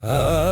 Uh...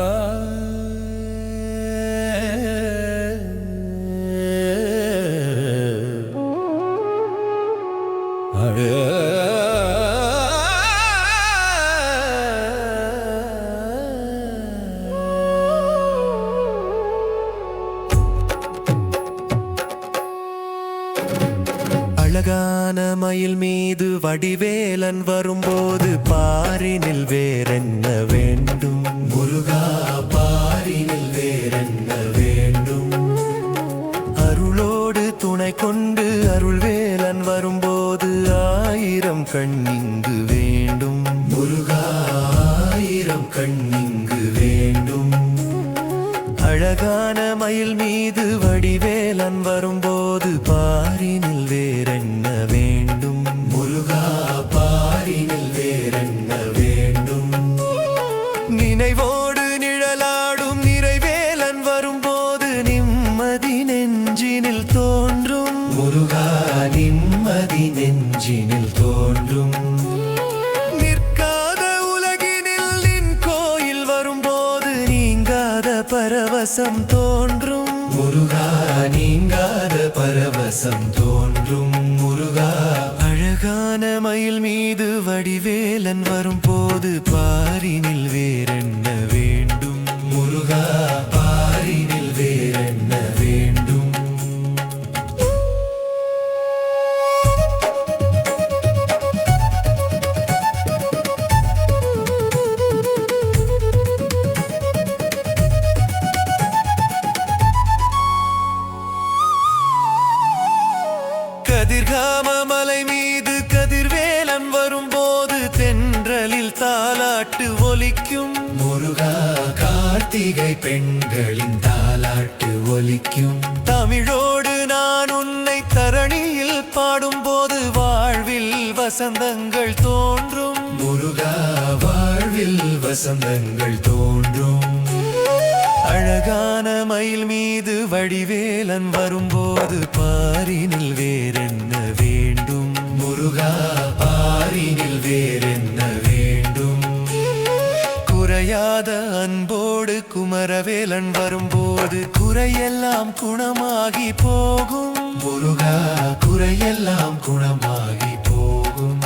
அழகான மயில் மீது வடிவேலன் வரும்போது பாரினில் வேறென்ன வேண்டும்? முருகா பாரினில் வேறென்ன வேண்டும்? அருளோடு துணை கொண்டு அருள்வேலன் வரும்போது ஆயிரம் கண்ணிங்கு வேண்டும். முருகா ஆயிரம் கண்ணிங்கு வேண்டும். அழகான மயில் மீது வடிவேலன் வரும்போது பாரினில் தோன்றும். முருகா நிம்மதி நெஞ்சினில் தோன்றும். நிற்காத உலகினில் நின் கோயில் வரும்போது நீங்காத பரவசம் தோன்றும். முருகா நீங்காத பரவசம் தோன்றும். முருகா. அழகான மயில் மீது வடிவேலன் வரும்போது பாரினில் வேறென்ன கதிர்காம மலை மீது கதிர்வேலன் வரும்போது தென்றலில் தாலாட்டு ஒலிக்கும். முருகா கார்த்திகை பெண்களின் தாலாட்டு ஒலிக்கும். தமிழோடு நான் உன்னை தரணியில் பாடும்போது வாழ்வில் வசந்தங்கள் தோன்றும். முருகா வாழ்வில் வசந்தங்கள் தோன்றும். அழகான மயில் மீது வடிவேலன் வரும்போது பாரினில் முருகா பாரினில் வேறென்ன வேண்டும்? குறையாத அன்போடு குமரவேலன் வரும்போது குறையெல்லாம் குணமாகி போகும். முருகா குறையெல்லாம் குணமாகி போகும்.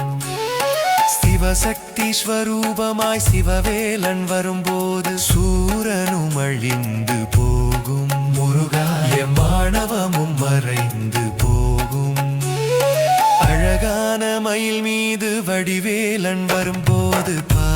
சிவசக்தி ஸ்வரூபமாய் சிவவேலன் வரும்போது மயில் மீது வடிவேலன் வரும்போது பா